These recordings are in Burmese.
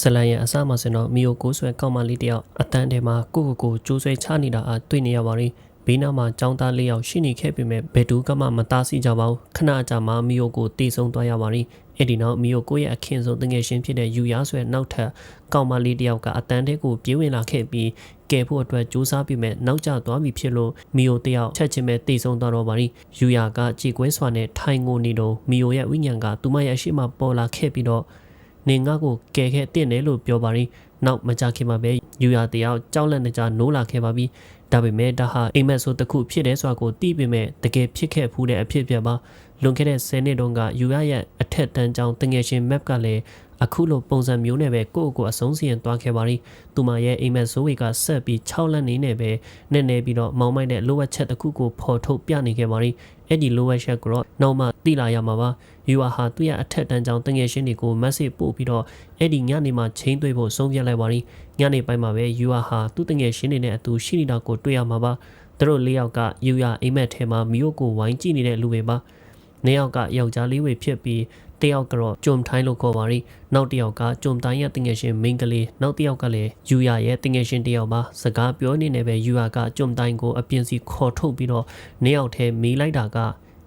ဇလန်ရဲ့အစမှစင်တော့မီယိုကိုဆွဲကောက်မလေးတယောက်အတန်းထဲမှာကိုကိုကိုကျိုးဆွဲချနေတာအားတွေ့နေရပါရီဘေးနားမှာចောင်းသားလေးယောက်ရှိနေခဲ့ပေမဲ့ဘယ်သူကမှမသားစီကြပါဘူးခဏကြာမှမီယိုကိုတီးဆုံးသွားရပါရီအဲ့ဒီနောက်မီယိုကိုရဲ့အခင်းဆုံးတငယ်ချင်းဖြစ်တဲ့ယူရားဆွဲနောက်ထပ်ကောက်မလေးတယောက်ကအတန်းထဲကိုပြေးဝင်လာခဲ့ပြီးကယ်ဖို့အတွက်စူးစမ်းပြီးမဲ့နောက်ကျသွားပြီဖြစ်လို့မီယိုတယောက်ချက်ချင်းပဲတီးဆုံးသွားတော့ပါရီယူရာကကြည်ကွဲစွာနဲ့ထိုင်ငိုနေတော့မီယိုရဲ့ဝိညာဉ်ကသူမရဲ့အရှိမပေါ်လာခဲ့ပြီးတော့ နေငါ့ကိုကယ်ခဲ့တဲ့တယ်လို့ပြောပါရီနောက်မကြခင်မှာပဲယူရာတယောက်ကြောက်လန့်နေကြနိုးလာခဲ့ပါပြီဒါပေမဲ့ဒါဟာအိမ်မက်ဆိုတစ်ခုဖြစ်တယ်ဆိုတာကိုသိပေမဲ့တကယ်ဖြစ်ခဲ့ဖူးတဲ့အဖြစ်အပျက်ပါ လွန်ခဲ့တဲ့10နှစ်တုန်းကယူရရဲ့အထက်တန်းကျောင်းတငယ်ချင်း map ကလည်းအခုလိုပုံစံမျိုးနဲ့ပဲကိုယ့်ကိုယ်အဆုံးစီရင်သွားခဲ့ပါရီသူမရဲ့အိမ်မက်ဆိုးဝေကဆက်ပြီး6လက်နေနဲ့ပဲနဲ့နေပြီးတော့မောင်းမိုက်တဲ့လိုဝက်ချက်တစ်ခုကိုဖော်ထုတ်ပြနေခဲ့ပါရီအဲ့ဒီလိုဝက်ချက်ကိုတော့နောက်မှသိလာရမှာပါယူအာဟာသူ့ရဲ့အထက်တန်းကျောင်းတငယ်ချင်းတွေကို message ပို့ပြီးတော့အဲ့ဒီညနေမှချင်းသွေးဖို့ဆုံးဖြတ်လိုက်ပါရီညနေပိုင်းမှာပဲယူအာဟာသူ့တငယ်ချင်းတွေနဲ့အတူရှိနေတာကိုတွေ့ရမှာပါသူတို့လေးယောက်ကယူယာအိမ်မက်ထဲမှာမီယိုကိုဝိုင်းကြည့်နေတဲ့လူတွေပါ နှစ်ယောက်ကယောက်ျားလေးတွေဖြစ်ပြီးတယောက်ကတော့ကြုံထိုင်းလို့ခေါ်ပါရီနောက်တစ်ယောက်ကကြုံတိုင်းရဲ့တငယ်ချင်းမိန်းကလေးနောက်တစ်ယောက်ကလည်းယူယာရဲ့တငယ်ချင်းတစ်ယောက်ပါစကားပြောနေနေပဲယူယာကကြုံတိုင်းကိုအပြင်စီခေါ်ထုတ်ပြီးတော့နှစ်ယောက်ထဲမီးလိုက်တာက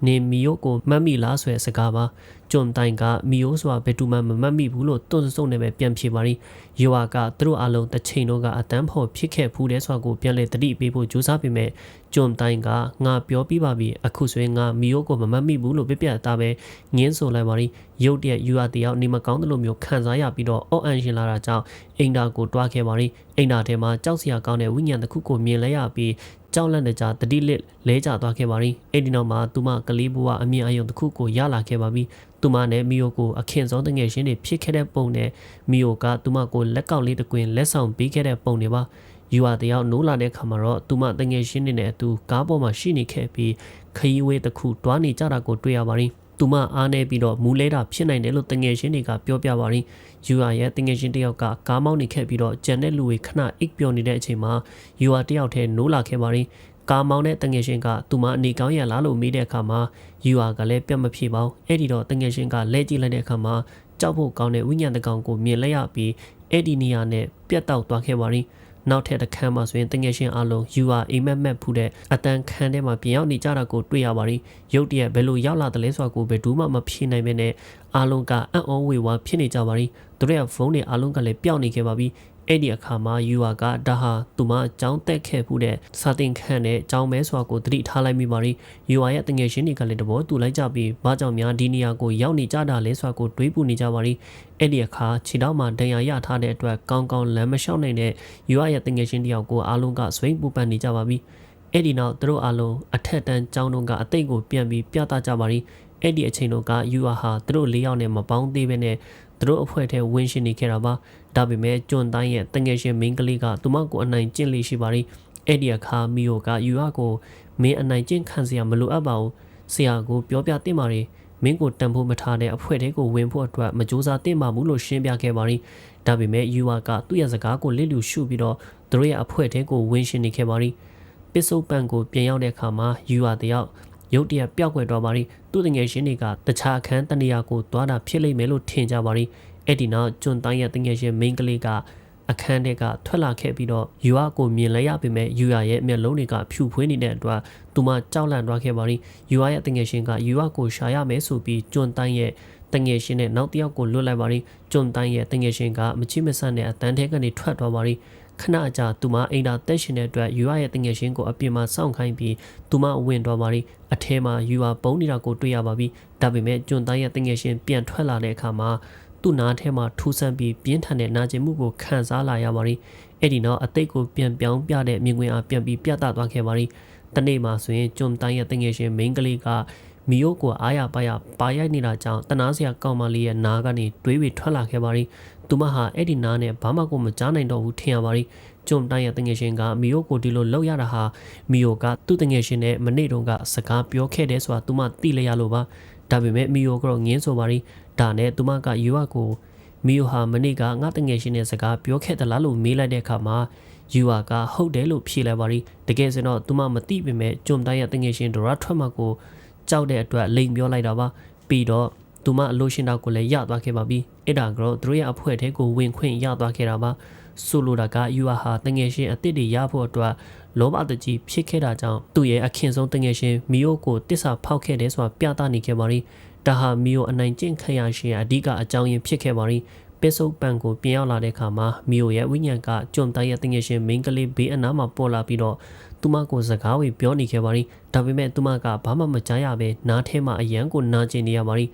နေမီယိုကိုမှတ်မိလားဆိုတဲ့စကားပါ ကြုံတိုင်ကမီယိုဆိုတာဘယ်သူမှမမှတ်မိဘူးလို့တွန့်စုံနေပဲပြန်ဖြေပါရီယိုအာကသူတို့အလုံးတစ်ချိန်တော့ကအတန်းဖို့ဖြစ်ခဲ့ဖူးတဲ့ဆိုတာကိုပြန်လေတတိပေးဖို့ကြိုးစားပေမဲ့ကြုံတိုင်ကငါပြောပြပါပြီအခုဆိုရင်ငါမီယိုကိုမမှတ်မိဘူးလို့ပြပြတာပဲငင်းဆိုလိုက်ပါရီရုတ်တရက်ယူအာတယောက်နေမကောင်းတယ်လို့မျိုးခံစားရပြီးတော့အော့အန်ရှင်လာတာကြောင့်အိမ်တာကိုတွားခဲ့ပါရီအိမ်တာထဲမှာကြောက်စရာကောင်းတဲ့ဝိညာဉ်တစ်ခုကိုမြင်လဲရပြီးကြောက်လန့်တဲ့ကြားတတိလစ်လဲကျသွားခဲ့ပါရီအဲ့ဒီနောက်မှာသူမကလေးဘွားအမြင်အယုံတစ်ခုကိုရလာခဲ့ပါပြီသူမနဲ့မီယိုကိုအခင်ဆုံးတငယ်ချင်းတွေဖြစ်ခဲ့တဲ့ပုံနဲ့မီယိုကသူမကိုလက်ကောက်လေးတစ်ကွင်လက်ဆောင်ပေးခဲ့တဲ့ပုံတွေပါယူဟာတယောက်နိုးလာတဲ့ခါမှာတော့သူမတငယ်ချင်းတွေနဲ့အတူကားပေါ်မှာရှိနေခဲ့ပြီးခရီးဝေးတစ်ခုတွားနေကြတာကိုတွေ့ရပါရီသူမအားနေပြီးတော့မူလဲတာဖြစ်နိုင်တယ်လို့တငယ်ချင်းတွေကပြောပြပါရင်ယူအာရဲ့တငယ်ချင်းတယောက်ကကားမောင်းနေခဲ့ပြီးတော့ဂျန်တဲ့လူတွေခဏအိပ်ပျော်နေတဲ့အချိန်မှာယူအာတယောက်ထဲနိုးလာခဲ့ပါရင် ကာမောင်တဲ့တငယ်ချင်းကသူမအနေကောင်းရလားလို့မေးတဲ့အခါမှာယူအာကလည်းပြတ်မဖြစ်ပါဘူးအဲ့ဒီတော့တငယ်ချင်းကလဲကြည့်လိုက်တဲ့အခါမှာကြောက်ဖို့ကောင်းတဲ့ဝိညာဉ်တကောင်ကိုမြင်လိုက်ရပြီးအဲ့ဒီနေရာနဲ့ပြတ်တောက်သွားခဲ့ပါရင်နောက်ထပ်တစ်ခန်းမှာဆိုရင်တငယ်ချင်းအလုံး UR အိမ်မက်မက်ဖူးတဲ့အတန်ခန်းထဲမှာပြင်ရောက်နေကြတာကိုတွေ့ရပါရီရုတ်တရက်ဘယ်လိုရောက်လာတယ်လဲဆိုတာကိုဘယ်သူမှမဖြေနိုင်ပဲနဲ့အလုံးကအံ့ဩဝေဝါဖြစ်နေကြပါရီသူတို့ရဲ့ဖုန်းတွေအလုံးကလည်းပျောက်နေခဲ့ပါပြီ အဲ့ဒီအခါမှာ UR ကဒါဟာသူမအကြောင်းတက်ခဲ့မှုတဲ့စာတင်ခန့်နဲ့အကြောင်းမဲဆိုတာကိုသတိထားလိုက်မိပါရီ UR ရဲ့တငယ်ချင်းတွေကလည်းတဘောတူလိုက်ကြပြီးဘာကြောင့်များဒီနေရာကိုရောက်နေကြတာလဲဆိုတာကိုတွေးပူနေကြပါရီအဲ့ဒီအခါခြေထောက်မှာဒဏ်ရာရထားတဲ့အတွက်ကောင်းကောင်းလမ်းမလျှောက်နိုင်တဲ့ UR ရဲ့တငယ်ချင်းတယောက်ကိုအားလုံးကဆွိမ့်ပူပန်နေကြပါပြီအဲ့ဒီနောက်သူတို့အားလုံးအထက်တန်းကျောင်းတုန်းကအသိကိုပြန်ပြီးပြသကြပါရီအဲ့ဒီအချိန်တော့က UR ဟာသူတို့၄ယောက်နဲ့မပေါင်းသေးပဲနဲ့ သူတို့အဖွဲ့ထဲဝင်းရှင်နေခဲ့တာပါဒါပေမဲ့ကျွန်းတိုင်းရဲ့တငယ်ချင်းမင်းကလေးကသူမကိုအနိုင်ကျင့်လေးရှိပါရီအဲ့ဒီအခါမီယိုကယူရကိုမင်းအနိုင်ကျင့်ခံစရာမလိုအပ်ပါဘူးဆရာကိုပြောပြတင်ပါရီမင်းကိုတန်ဖိုးမထားတဲ့အဖွဲ့တွေကိုဝင်ဖို့အတွက်မကြိုးစားတင်ပါဘူးလို့ရှင်းပြခဲ့ပါရီဒါပေမဲ့ယူရကသူ့ရဲ့စကားကိုလစ်လူရှုပြီးတော့သူတို့ရဲ့အဖွဲ့တွေကိုဝင်းရှင်နေခဲ့ပါရီပစ္စုပန်ကိုပြင်ရောက်တဲ့အခါမှာယူရတယောက် ရုတ်တရက်ပျောက်ကွယ်သွားပါရီသူ့တငယ်ချင်းတွေကတခြားအခန်းတနေရာကိုသွားတာဖြစ်လိမ့်မယ်လို့ထင်ကြပါရီအဲ့ဒီနောက်ကျွန်းတိုင်းရဲ့တငယ်ချင်းမိန်းကလေးကအခန်းထဲကထွက်လာခဲ့ပြီးတော့ယူအကိုမြင်လဲရပေမဲ့ယူရရဲ့မျက်လုံးတွေကဖြူဖွေးနေတဲ့အတွက်သူမကြောက်လန့်သွားခဲ့ပါရီယူရရဲ့တငယ်ချင်းကယူအကိုရှာရမယ်ဆိုပြီးကျွန်းတိုင်းရဲ့တငယ်ချင်းနဲ့နောက်တစ်ယောက်ကိုလွတ်လိုက်ပါရီကျွန်းတိုင်းရဲ့တငယ်ချင်းကမချိမဆန့်တဲ့အတန်းထဲကနေထွက်သွားပါရီ ခဏအကြာသူမအိမ်သာတက်ရှင်တဲ့အတွက်ယူရရဲ့တငယ်ချင်းကိုအပြင်မှာစောင့်ခိုင်းပြီးသူမဝင်သွားပါရီအထဲမှာယူရပုံနေတာကိုတွေ့ရပါပြီဒါပေမဲ့ကျွန်းတိုင်းရဲ့တငယ်ချင်းပြန်ထွက်လာတဲ့အခါမှာသူ့နားထဲမှာထူဆန်းပြီးပြင်းထန်တဲ့နာကျင်မှုကိုခံစားလာရပါရီအဲ့ဒီနောက်အသိကိုပြန်ပြောင်းပြတဲ့မြင်ကွင်းအားပြန်ပြီးပြသသွားခဲ့ပါရီတနေ့မှာဆိုရင်ကျွန်းတိုင်းရဲ့တငယ်ချင်းမိန်းကလေးက မီယိုကိုအားရပါရပါရိုက်နေတာကြောင့်တနာစရာကောင်းမလေးရဲ့နားကနေတွေးပြီးထွက်လာခဲ့ပါရီသူမဟာအဲ့ဒီနားနဲ့ဘာမှကိုမကြားနိုင်တော့ဘူးထင်ရပါရီကျွန်းတိုင်းရဲ့တငယ်ချင်းကမီယိုကိုဒီလိုလောက်ရတာဟာမီယိုကသူ့တငယ်ချင်းနဲ့မနေ့တုန်းကစကားပြောခဲ့တယ်ဆိုတာသူမသိလျက်လို့ပါဒါပေမဲ့မီယိုကတော့ငင်းဆိုပါရီဒါနဲ့သူမကယူအကိုမီယိုဟာမနေ့ကငါတငယ်ချင်းနဲ့စကားပြောခဲ့သလားလို့မေးလိုက်တဲ့အခါမှာယူအာကဟုတ်တယ်လို့ဖြေလိုက်ပါရီတကယ်စင်တော့သူမမသိပေမဲ့ကြုံတိုင်းရဲ့တငယ်ချင်းဒရာထွက်မှာကို ကြောက်တဲ့အတွက်လိန်ပြောလိုက်တာပါပြီးတော့သူမအလို့ရှင်တော့ကိုလည်းရသွားခဲ့ပါပြီအဲ့ဒါကတော့သူတို့ရဲ့အဖွဲ့ထဲကိုဝင်ခွင့်ရသွားခဲ့တာပါဆိုလိုတာကယူအာဟာတငယ်ရှင်အစ်စ်တွေရဖို့အတွက်လောဘတကြီးဖြစ်ခဲ့တာကြောင့်သူ့ရဲ့အခင်ဆုံးတငယ်ရှင်မီယိုကိုတစ္ဆာဖောက်ခဲ့တယ်ဆိုတာပြသနေခဲ့ပါရီဒါဟာမီယိုအနိုင်ကျင့်ခံရရှင်အဓိကအကြောင်းရင်းဖြစ်ခဲ့ပါရီပစ္စုပန်ကိုပြင်ရောက်လာတဲ့အခါမှာမီယိုရဲ့ဝိညာဉ်ကကြုံတိုင်းရဲ့တငယ်ရှင်မင်းကလေးဘေးအနားမှာပေါ်လာပြီးတော့ သူမကိုစကားဝေပြောနေခဲ့ပါရီဒါပေမဲ့သူမကဘာမှမကြားရပဲနားထဲမှာအယံကိုနာကျင်နေရပါရီ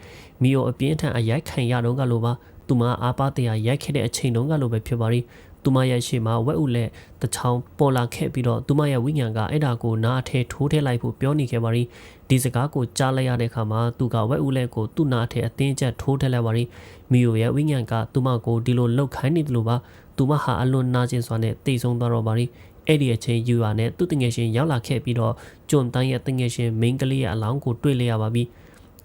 မီယိုအပြင်းထန်အရိုက်ခံရတော့ကလိုပါသူမအားပါတရားရိုက်ခဲ့တဲ့အချိန်တုန်းကလိုပဲဖြစ်ပါရီသူမရဲ့ရှေ့မှာဝက်ဥလက်တချောင်းပေါ်လာခဲ့ပြီးတော့သူမရဲ့ဝိညာဉ်ကအဲ့ဒါကိုနားအထဲထိုးထည့်လိုက်ဖို့ပြောနေခဲ့ပါရီဒီစကားကိုကြားလိုက်ရတဲ့အခါမှာသူကဝက်ဥလက်ကိုသူ့နားအထဲအတင်းကျပ်ထိုးထည့်လိုက်ပါရီမီယိုရဲ့ဝိညာဉ်ကသူမကိုဒီလိုလှုပ်ခိုင်းနေတယ်လို့ပါသူမဟာအလွန်နာကျင်စွာနဲ့တိတ်ဆုံးသွားတော့ပါရီ အဲ့ဒီအချိန်ယူရနဲ့သူ့တငယ်ရှင်ရောက်လာခဲ့ပြီးတော့ကြွန်တန်းရဲ့တငယ်ရှင်မိန်းကလေးရဲ့အလောင်းကိုတွေ့လျရပါပြီ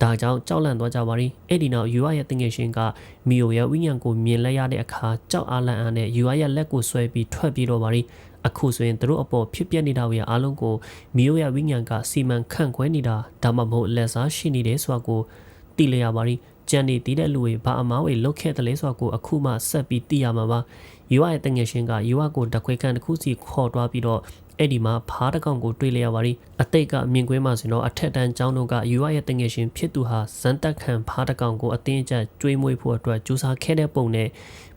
ဒါကြောင့်ကြောက်လန့်သွားကြပါရီအဲ့ဒီနောက်ယူရရဲ့တငယ်ရှင်ကမီယိုရဲ့ဝိညာဉ်ကိုမြင်လိုက်ရတဲ့အခါကြောက်အားလန့်အားနဲ့ယူရရဲ့လက်ကိုဆွဲပြီးထွက်ပြေးတော့ပါရီအခုဆိုရင်တို့အပေါ်ဖြစ်ပျက်နေတာတွေအားလုံးကိုမီယိုရဲ့ဝိညာဉ်ကစီမံခန့်ခွဲနေတာဒါမှမဟုတ်လက်စားရှိနေတယ်ဆိုတာကိုသိလျရပါရီ ကြံနေတည်တဲ့လူတွေဘာအမားတွေလုတ်ခဲ့တယ်လဲဆိုတာကိုအခုမှဆက်ပြီးသိရမှာပါယူဝရဲ့တငယ်ရှင်ကယူဝကိုတခွေခန့်တစ်ခုစီခေါ်တွားပြီးတော့အဲ့ဒီမှာဖားတကောင်ကိုတွေ့လျရပါရီအတိတ်ကမြင်ကွင်းမှာဆိုတော့အထက်တန်းကျောင်းတို့ကယူဝရဲ့တငယ်ရှင်ဖြစ်သူဟာဇန်တက်ခံဖားတကောင်ကိုအတင်းကျပ်ကျွေးမွေးဖို့အတွက်ကြိုးစားခဲ့တဲ့ပုံနဲ့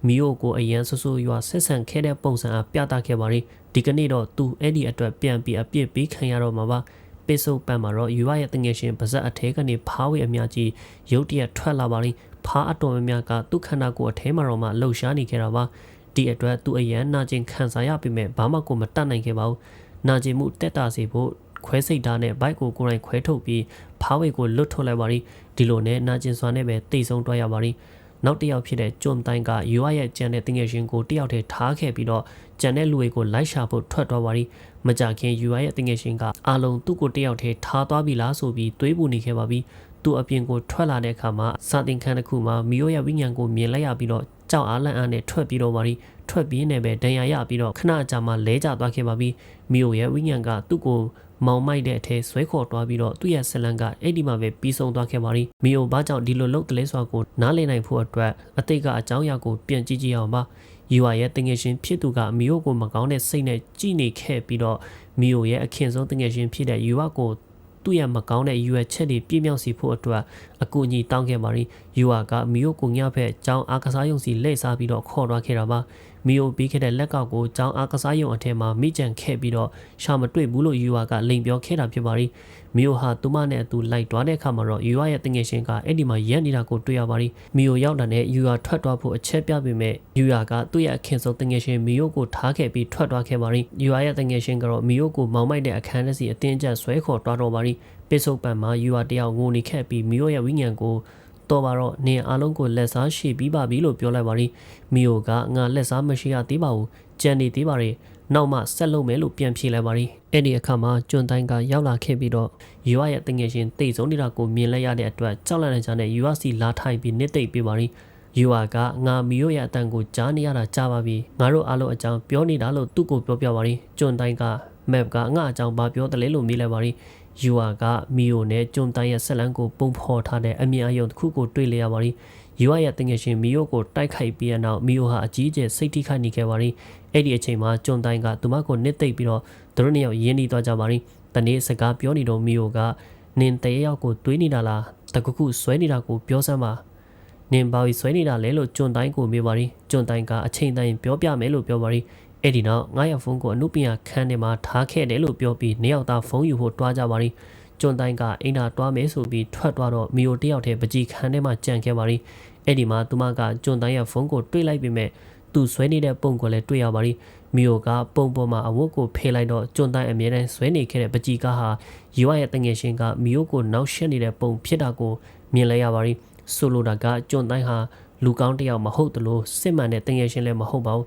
မီယိုကိုအရန်ဆူဆူရွာဆက်ဆံခဲ့တဲ့ပုံစံအပြသခဲ့ပါရီဒီကနေ့တော့သူအဲ့ဒီအတွက်ပြန်ပြီးအပြစ်ပေးခံရတော့မှာပါ ပေဆုပ်ပန်မှာတော့ယူဝရဲ့တငယ်ရှင်ပါဇက်အထဲကနေဖားဝေအများကြီးရုတ်တရက်ထွက်လာပါလိဖားအတော်များများကသူ့ခန္ဓာကိုယ်အထဲမှာတော့မှလှုပ်ရှားနေခဲ့တာပါဒီအတွက်သူအရန်နာကျင်ခံစားရပေမဲ့ဘာမှကိုမတတ်နိုင်ခဲ့ပါဘူးနာကျင်မှုတက်တာစေဖို့ခွဲစိတ်ဓာတ်နဲ့ဘိုက်ကိုကိုယ်တိုင်ခွဲထုတ်ပြီးဖားဝေကိုလွတ်ထုတ်လိုက်ပါလိဒီလိုနဲ့နာကျင်စွာနဲ့ပဲတိတ်ဆုံးတွားရပါလိ နောက်တစ်ယောက်ဖြစ်တဲ့ကျွန်းတိုင်းကယူရရဲ့ကြံတဲ့တင်ငယ်ရှင်ကိုတယောက်တည်းထားခဲ့ပြီးတော့ကြံတဲ့လူတွေကိုလိုက်ရှာဖို့ထွက်သွားပါလိမကြခင်ယူရရဲ့တင်ငယ်ရှင်ကအာလုံးသူ့ကိုတယောက်တည်းထားသွားပြီလားဆိုပြီးတွေးပူနေခဲ့ပါပြီသူ့အပြင်ကိုထွက်လာတဲ့အခါမှာစာတင်ခန်းတစ်ခုမှာမီယိုရဲ့ဝိညာဉ်ကိုမြင်လိုက်ရပြီးတော့ကြောက်အားလန့်အားနဲ့ထွက်ပြီးတော့ပါလိထွက်ပြေးနေပဲဒဏ်ရာရပြီးတော့ခဏကြာမှလဲကျသွားခဲ့ပါပြီမီယိုရဲ့ဝိညာဉ်ကသူ့ကို မောင်မိုက်တဲ့အထဲဆွဲခေါ်သွားပြီးတော့သူ့ရဲ့ဆလန်ကအဲ့ဒီမှာပဲပြီးဆုံးသွားခဲ့ပါလိမီယိုဘာကြောင့်ဒီလိုလုပ်တယ်လဲဆိုတာကိုနားလည်နိုင်ဖို့အတွက်အတိတ်ကအကြောင်းအရာကိုပြန်ကြည့်ကြည့်အောင်ပါယူဝါရဲ့တငယ်ရှင်ဖြစ်သူကမီယိုကိုမကောင်းတဲ့စိတ်နဲ့ကြည်နေခဲ့ပြီးတော့မီယိုရဲ့အခင်ဆုံးတငယ်ရှင်ဖြစ်တဲ့ယူဝါကိုသူ့ရဲ့မကောင်းတဲ့ရွယ်ချက်တွေပြည့်မြောက်စီဖို့အတွက်အကူအညီတောင်းခဲ့ပါရီယူအာကမီယိုကိုညဖက်ကျောင်းအားကစားရုံစီလှည့်စားပြီးတော့ခေါ်သွားခဲ့တာပါ မီယိုပြီးခဲ့တဲ့လက်ကောက်ကိုကျောင်းအားကစားရုံအထက်မှာမိကြံခဲ့ပြီးတော့ရှာမတွေ့ဘူးလို့ယူအာကလိန်ပြောခဲ့တာဖြစ်ပါရီမီယိုဟာသူမနဲ့အတူလိုက်သွားတဲ့အခါမှာတော့ယူအာရဲ့တငယ်ချင်းကအဲ့ဒီမှာရက်နေတာကိုတွေ့ရပါရီမီယိုရောက်တာနဲ့ယူအာထွက်သွားဖို့အချက်ပြပေမဲ့ယူအာကသူ့ရဲ့အခင်ဆုံးတငယ်ချင်းမီယိုကိုထားခဲ့ပြီးထွက်သွားခဲ့ပါရီယူအာရဲ့တငယ်ချင်းကတော့မီယိုကိုမောင်းမိုက်တဲ့အခန်းထဲစီအတင်းကျပ်ဆွဲခေါ်သွားတော့ပါရီပိစုပ်ပံမှာယူအာတယောက်ငိုနေခဲ့ပြီးမီယိုရဲ့ဝိညာဉ်ကို တော့ပါတော့နင်အားလုံးကိုလက်စားရှိပြီးပါပြီလို့ပြောလိုက်ပါရီမီယိုကငါလက်စားမရှိရသေးပါဘူးကြံနေသေးပါရီနောက်မှဆက်လုပ်မယ်လို့ပြန်ဖြေလိုက်ပါရီအဲ့ဒီအခါမှာကျွန်းတိုင်းကရောက်လာခဲ့ပြီးတော့ယူအာရဲ့တငယ်ချင်းတိတ်ဆုံးနေတာကိုမြင်လိုက်ရတဲ့အတွက်ကြောက်လန့်နေကြတဲ့ယူအာစီလာထိုင်ပြီးနစ်သိပ်ပေးပါရီယူအာကငါမီယိုရဲ့အတန်ကိုကြားနေရတာကြားပါပြီငါတို့အားလုံးအကြောင်းပြောနေတာလို့သူ့ကိုပြောပြပါရီကျွန်းတိုင်းက map ကငါအကြောင်းဘာပြောတယ်လဲလို့မေးလိုက်ပါရီ ယူအာကမီယိုနဲ့ကျုံတိုင်းရဲ့ဆက်လန်းကိုပုံဖော်ထားတဲ့အမြင်အယုံတစ်ခုကိုတွေ့လျရပါရီယူအာရဲ့တငယ်ရှင်မီယိုကိုတိုက်ခိုက်ပြီးတဲ့နောက်မီယိုဟာအကြီးကျယ်စိတ်ထိခိုက်နေခဲ့ပါရီအဲ့ဒီအချိန်မှာကျုံတိုင်းကသူမကိုနစ်သိပ်ပြီးတော့သူတို့နှစ်ယောက်ရင်းနှီးသွားကြပါရီတနေ့စကားပြောနေတော့မီယိုကနင်တရေယောက်ကိုတွေးနေတာလားတကခုဆွဲနေတာကိုပြောစမ်းပါနင်ဘာပြီးဆွဲနေတာလဲလို့ကျုံတိုင်းကိုမေးပါရီကျုံတိုင်းကအချိန်တိုင်းပြောပြမယ်လို့ပြောပါရီ အဲ့ဒီနောက်ငါရဲ့ဖုန်းကိုအနုပညာခန်းထဲမှာထားခဲ့တယ်လို့ပြောပြီးနှစ်ယောက်သားဖုန်းယူဖို့တွားကြပါရီကျွန်းတိုင်းကအိမ်သာတွားမယ်ဆိုပြီးထွက်သွားတော့မီယိုတယောက်တည်းပကြီးခန်းထဲမှာကြံခဲ့ပါရီအဲ့ဒီမှာသူမကကျွန်းတိုင်းရဲ့ဖုန်းကိုတွေးလိုက်ပြီးမဲ့သူဆွဲနေတဲ့ပုံကိုလည်းတွေ့ရပါရီမီယိုကပုံပေါ်မှာအဝတ်ကိုဖေးလိုက်တော့ကျွန်းတိုင်းအမြဲတမ်းဆွဲနေခဲ့တဲ့ပကြီးကားဟာယူဝရဲ့တငယ်ရှင်ကမီယိုကိုနောက်ရှက်နေတဲ့ပုံဖြစ်တာကိုမြင်လိုက်ရပါရီဆိုလိုတာကကျွန်းတိုင်းဟာလူကောင်းတယောက်မဟုတ်တလို့စစ်မှန်တဲ့တငယ်ရှင်လည်းမဟုတ်ပါဘူး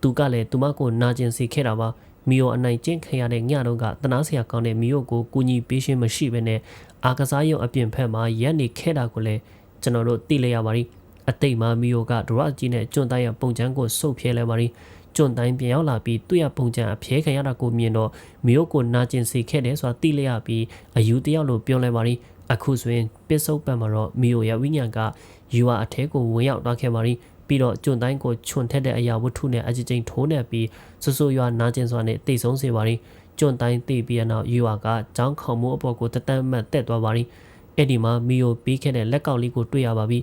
သူကလည်းသူမကိုနာကျင်စေခဲ့တာပါမီယိုအနိုင်ကျင့်ခံရတဲ့ညတော့ကတနာစရာကောင်းတဲ့မီယိုကိုကူညီပေးခြင်းမရှိဘဲနဲ့အာကစားရုံအပြင်ဖက်မှာရက်နေခဲ့တာကိုလည်းကျွန်တော်တို့သိလိုက်ရပါပြီအတိတ်မှာမီယိုကဒရကြီးနဲ့ကျွန်းတိုင်းရပုံချမ်းကိုစုပ်ဖြဲလိုက်ပါပြီကျွန်းတိုင်းပြန်ရောက်လာပြီးသူ့ရပုံချမ်းအဖြဲခံရတာကိုမြင်တော့မီယိုကိုနာကျင်စေခဲ့တယ်ဆိုတာသိလိုက်ရပြီးအယူတယောက်လိုပြောလိုက်ပါပြီအခုဆိုရင်ပစ္စုပန်မှာတော့မီယိုရဲ့ဝိညာဉ်ကယူဟာအထဲကိုဝင်ရောက်သွားခဲ့ပါရီ ပြီးတော့ကျွန်းတိုင်းကိုခြုံထက်တဲ့အရာဝတ္ထုနဲ့အကြိမ်ကြိမ်ထိုးနှက်ပြီးဆူဆူရွာနာကျင်စွာနဲ့တိတ်ဆုံးစေပါရီကျွန်းတိုင်းသိပြီးတဲ့နောက်ယူဟာကကြောင်းခေါင်မှုအပေါ်ကိုတတန်းမှတ်တက်သွားပါရီအဲ့ဒီမှာမီယိုပြီးခဲ့တဲ့လက်ကောက်လေးကိုတွေ့ရပါပြီ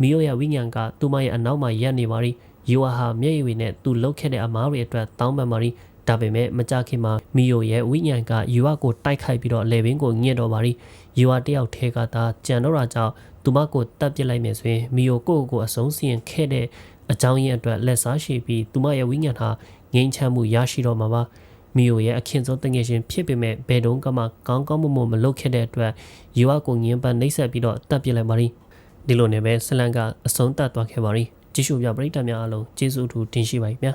မီယိုရဲ့ဝိညာဉ်ကသူမရဲ့အနောက်မှာရပ်နေပါရီယူဟာဟာမျက်ရည်နဲ့သူလှုပ်ခဲ့တဲ့အမားတွေအတွက်တောင်းပန်ပါရီဒါပေမဲ့မကြခင်မှာမီယိုရဲ့ဝိညာဉ်ကယူဝကိုတိုက်ခိုက်ပြီးတော့လေဘင်းကိုညှစ်တော့ပါရီယူဝတယောက်ထဲကသာကြံတော့တာကြောင့် သူမကိုတတ်ပစ်လိုက်မယ်ဆိုရင်မီယိုကိုကိုအဆုံးစီရင်ခဲ့တဲ့အကြောင်းရင်းအတွက်လက်စားရှိပြီးသူမရဲ့ဝိညာဉ်ဟာငြိမ်းချမ်းမှုရရှိတော့မှာပါမီယိုရဲ့အခင်ဆုံးတငယ်ချင်းဖြစ်ပေမဲ့ဘယ်တုန်းကမှကောင်းကောင်းမွန်မွန်မလုပ်ခဲ့တဲ့အတွက်ယူဝကိုငင်းပန်းနှိပ်စက်ပြီးတော့တတ်ပစ်လိုက်ပါရီဒီလိုနဲ့ပဲဆလန်ကအဆုံးသတ်သွားခဲ့ပါရီကြည့်ရှုပြပရိသတ်များအားလုံးကျေးဇူးထူးတင်ရှိပါ යි ဗျာ